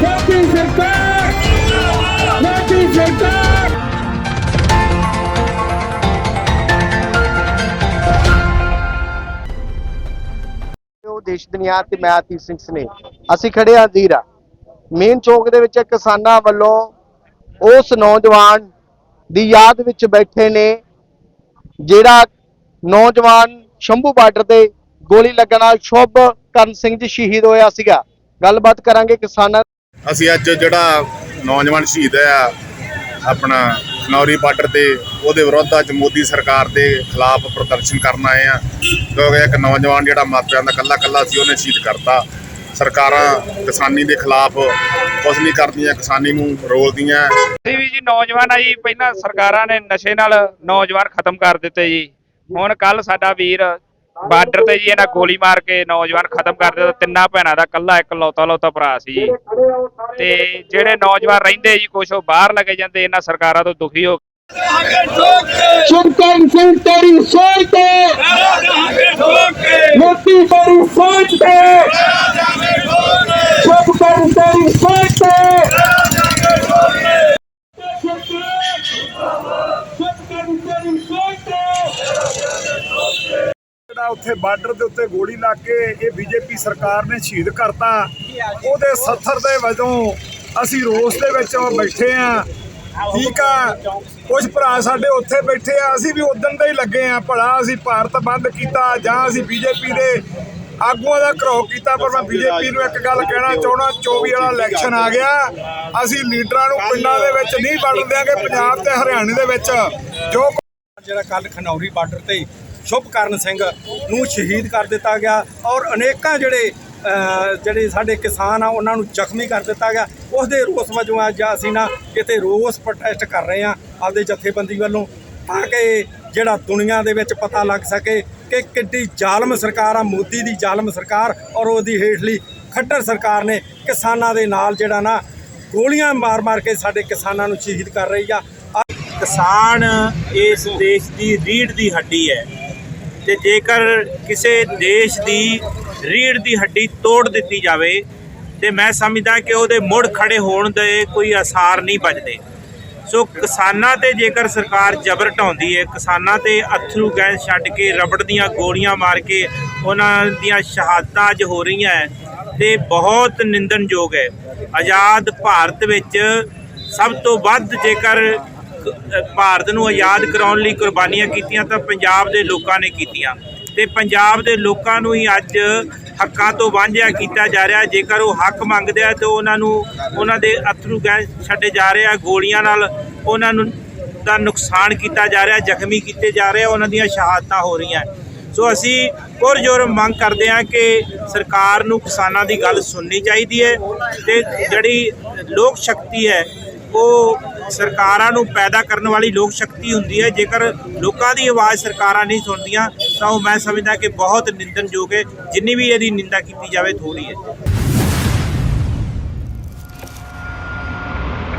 ਮੋਦੀ ਸਰਕਾਰ ਮੋਦੀ ਸਰਕਾਰ ਉਹ ਦੇਸ਼ ਦੁਨੀਆ ਤੇ ਮੈਂ ਆਤੀਸ਼ ਸਿੰਘ ਸਨੇ ਅਸੀਂ ਖੜੇ ਹਾਂ ਜ਼ੀਰਾ ਮੇਨ ਚੌਕ ਦੇ ਵਿੱਚ ਕਿਸਾਨਾਂ ਵੱਲੋਂ ਉਸ ਨੌਜਵਾਨ ਦੀ ਯਾਦ ਵਿੱਚ ਬੈਠੇ ਨੇ, ਜਿਹੜਾ ਨੌਜਵਾਨ ਸ਼ੰਭੂ ਬਾਰਡਰ ਤੇ ਗੋਲੀ ਲੱਗਣ ਨਾਲ ਸ਼ੁਭ ਕਰਨ ਸਿੰਘ ਜੀ ਸ਼ਹੀਦ ਹੋਇਆ ਸੀਗਾ। ਗੱਲਬਾਤ ਕਰਾਂਗੇ ਕਿਸਾਨਾਂ ਅਸੀਂ ਅੱਜ ਜਿਹੜਾ ਨੌਜਵਾਨ ਸ਼ਹੀਦ ਹੋਇਆ, ਆਪਣਾ ਖਨੌਰੀ ਬਾਰਡਰ ਤੇ, ਉਹਦੇ ਵਿਰੁੱਧ ਅੱਜ ਮੋਦੀ ਸਰਕਾਰ ਦੇ ਖਿਲਾਫ ਪ੍ਰਦਰਸ਼ਨ ਕਰਨ ਆਏ ਆ ਕਿਉਂਕਿ ਇੱਕ ਨੌਜਵਾਨ ਜਿਹੜਾ ਮਾਪਿਆਂ ਦਾ ਕੱਲਾ ਕੱਲਾ ਸੀ, ਉਹਨੇ ਸ਼ਹੀਦ ਕਰਤਾ। ਸਰਕਾਰਾਂ ਕਿਸਾਨੀ ਦੇ ਖਿਲਾਫ ਕੁਝ ਨਹੀਂ ਕਰਦੀਆਂ ਕਿਸਾਨੀ ਨੂੰ ਰੋਲਦੀਆਂ। ਅਸੀਂ ਵੀ ਜੀ ਨੌਜਵਾਨ ਆ ਜੀ ਪਹਿਲਾਂ ਸਰਕਾਰਾਂ ਨੇ ਨਸ਼ੇ ਨਾਲ ਨੌਜਵਾਨ ਖਤਮ ਕਰ ਦਿੱਤੇ ਜੀ। ਹੁਣ ਕੱਲ ਸਾਡਾ ਵੀਰ ਬਾਰਡਰ ਤੇ ਜੀ ਇਹਨਾਂ ਗੋਲੀ ਮਾਰ ਕੇ ਨੌਜਵਾਨ ਖਤਮ ਕਰ ਦਿੱਤਾ। ਤਿੰਨਾਂ ਭੈਣਾਂ ਦਾ ਕੱਲਾ ਇੱਕ ਲੌਤਾ ਲੌਤਾ ਭਰਾ ਸੀ ਜੀ। ਤੇ ਜਿਹੜੇ ਨੌਜਵਾਨ ਰਹਿੰਦੇ ਜੀ ਕੁਛ ਉਹ ਬਾਹਰ ਲੱਗੇ ਜਾਂਦੇ ਇਹਨਾਂ ਸਰਕਾਰਾਂ ਤੋਂ ਦੁਖੀ ਹੋ ਸ਼ਮਕਰਨ ਸਿੰਘ ਤੇਰੀ ਸੋਚ ਤੇ। ਮੋਦੀ ਤੇਰੀ ਸੋਚ ਤੇ। ਉੱਥੇ ਬਾਰਡਰ ਦੇ ਉੱਤੇ ਗੋਲੀ ਲਾ ਕੇ ਇਹ ਬੀਜੇਪੀ ਸਰਕਾਰ ਨੇ ਸ਼ਹੀਦ ਕਰਤਾ। ਉਹਦੇ ਸੱਥਰ ਦੇ ਵਜੋਂ ਅਸੀਂ ਰੋਸ ਦੇ ਵਿੱਚ ਬੈਠੇ ਆ ਠੀਕ ਆ। ਕੁਝ ਭਰਾ ਸਾਡੇ ਉੱਥੇ ਬੈਠੇ ਆ। ਅਸੀਂ ਵੀ ਉਦੋਂ ਦੇ ਹੀ ਲੱਗੇ ਆ ਭਲਾ ਅਸੀਂ ਭਾਰਤ ਬੰਦ ਕੀਤਾ ਜਾਂ ਅਸੀਂ ਬੀਜੇਪੀ ਦੇ ਆਗੂਆਂ ਦਾ ਘਰੋ ਕੀਤਾ, ਪਰ ਮੈਂ ਬੀਜੇਪੀ ਨੂੰ ਇੱਕ ਗੱਲ ਕਹਿਣਾ ਚਾਹਣਾ 24 ਵਾਲਾ ਇਲੈਕਸ਼ਨ ਆ ਗਿਆ। ਅਸੀਂ ਲੀਡਰਾਂ ਨੂੰ ਪਿੰਡਾਂ ਦੇ ਵਿੱਚ ਨਹੀਂ ਵੜਨ ਦਿਆਂਗੇ ਪੰਜਾਬ ਤੇ ਹਰਿਆਣੇ ਦੇ ਵਿੱਚ। ਜੋ ਜਿਹੜਾ ਕੱਲ ਖਨੌਰੀ ਬਾਰਡਰ ਤੇ ਸ਼ੁਭਕਰਨ ਸਿੰਘ ਨੂੰ ਸ਼ਹੀਦ ਕਰ ਦਿੱਤਾ ਗਿਆ ਔਰ ਅਨੇਕਾਂ ਜਿਹੜੇ ਜਿਹੜੇ ਸਾਡੇ ਕਿਸਾਨ ਆ, ਉਹਨਾਂ ਨੂੰ ਜ਼ਖਮੀ ਕਰ ਦਿੱਤਾ ਗਿਆ। ਉਸ ਦੇ ਰੋਸ ਵਜੋਂ ਅੱਜ ਅਸੀਂ ਨਾ ਕਿਤੇ ਰੋਸ ਪ੍ਰੋਟੈਸਟ ਕਰ ਰਹੇ ਆ ਆਪਦੇ ਜਥੇਬੰਦੀ ਵੱਲੋਂ, ਤਾਂ ਕਿ ਜਿਹੜਾ ਦੁਨੀਆ ਦੇ ਵਿੱਚ ਪਤਾ ਲੱਗ ਸਕੇ ਕਿ ਕਿੱਡੀ ਜ਼ਾਲਮ ਸਰਕਾਰ ਆ, ਮੋਦੀ ਦੀ ਜ਼ਾਲਮ ਸਰਕਾਰ ਔਰ ਉਹਦੀ ਹੇਠਲੀ ਖੱਟਰ ਸਰਕਾਰ ਨੇ ਕਿਸਾਨਾਂ ਦੇ ਨਾਲ ਜਿਹੜਾ ਨਾ ਗੋਲੀਆਂ ਮਾਰ-ਮਾਰ ਕੇ ਸਾਡੇ ਕਿਸਾਨਾਂ ਨੂੰ ਸ਼ਹੀਦ ਕਰ ਰਹੀ ਆ। ਕਿਸਾਨ ਇਸ ਦੇਸ਼ ਦੀ ਰੀੜ ਦੀ ਹੱਡੀ ਹੈ। ਤੇ ਜੇਕਰ ਕਿਸੇ ਦੇਸ਼ ਦੀ ਰੀੜ ਦੀ ਹੱਡੀ ਤੋੜ ਦਿੱਤੀ ਜਾਵੇ, ਤੇ ਮੈਂ ਸਮਝਦਾ ਕਿ ਉਹਦੇ ਮੁੜ ਖੜੇ ਹੋਣ ਦੇ ਕੋਈ ਆਸਾਰ ਨਹੀਂ ਬਚਦੇ ਸੋ ਕਿਸਾਨਾਂ ਤੇ ਜੇਕਰ ਸਰਕਾਰ ਜ਼ਬਰ ਢਾਉਂਦੀ ਹੈ ਕਿਸਾਨਾਂ ਤੇ ਅਥਰੂ ਗੈਸ ਛੱਡ ਕੇ ਰਬੜ ਦੀਆਂ ਗੋਲੀਆਂ ਮਾਰ ਕੇ ਉਹਨਾਂ ਦੀਆਂ ਸ਼ਹਾਦਤਾਂ ਅੱਜ ਹੋ ਰਹੀਆਂ ਹੈ ਤੇ ਬਹੁਤ ਨਿੰਦਣਯੋਗ ਹੈ ਆਜ਼ਾਦ ਭਾਰਤ ਵਿੱਚ ਸਭ ਤੋਂ ਵੱਧ ਜੇਕਰ ਭਾਰਤ ਨੂੰ ਆਜ਼ਾਦ ਕਰਾਉਣ ਲਈ ਕੁਰਬਾਨੀਆਂ ਕੀਤੀਆਂ ਤਾਂ ਪੰਜਾਬ ਦੇ ਲੋਕਾਂ ਨੇ ਕੀਤੀਆਂ। ਤੇ ਪੰਜਾਬ ਦੇ ਲੋਕਾਂ ਨੂੰ ਹੀ ਅੱਜ ਹੱਕਾਂ ਤੋਂ ਵਾਂਝਿਆ ਕੀਤਾ ਜਾ ਰਿਹਾ। ਜੇਕਰ ਉਹ ਹੱਕ ਮੰਗਦੇ ਆ, ਤੇ ਉਹਨਾਂ ਨੂੰ, ਉਹਨਾਂ ਦੇ ਅਥਰੂ ਗੈਸ ਛੱਡੇ ਜਾ ਰਹੇ ਆ। ਗੋਲੀਆਂ ਨਾਲ ਉਹਨਾਂ ਨੂੰ ਦਾ ਨੁਕਸਾਨ ਕੀਤਾ ਜਾ ਰਿਹਾ, ਜ਼ਖਮੀ ਕੀਤੇ ਜਾ ਰਹੇ ਆ। ਉਹਨਾਂ ਦੀਆਂ ਸ਼ਹਾਦਤਾਂ ਹੋ ਰਹੀਆਂ। ਸੋ ਅਸੀਂ ਪੁਰਜੋਰ ਮੰਗ ਕਰਦੇ ਹਾਂ ਕਿ ਸਰਕਾਰ ਨੂੰ ਕਿਸਾਨਾਂ ਦੀ ਗੱਲ ਸੁਣਨੀ ਚਾਹੀਦੀ ਹੈ ਤੇ ਜਿਹੜੀ ਲੋਕ ਸ਼ਕਤੀ ਹੈ ਉਹ ਸਰਕਾਰਾਂ ਨੂੰ ਪੈਦਾ ਕਰਨ ਵਾਲੀ ਲੋਕ ਸ਼ਕਤੀ ਹੁੰਦੀ ਹੈ। ਜੇਕਰ ਲੋਕਾਂ ਦੀ ਆਵਾਜ਼ ਸਰਕਾਰਾਂ ਨਹੀਂ ਸੁਣਦੀਆਂ, ਤਾਂ ਉਹ ਮੈਂ ਸਮਝਦਾ ਕਿ ਬਹੁਤ ਨਿੰਦਣਯੋਗ ਹੈ। ਜਿੰਨੀ ਵੀ ਇਹਦੀ ਨਿੰਦਾ ਕੀਤੀ ਜਾਵੇ ਥੋੜੀ ਹੈ।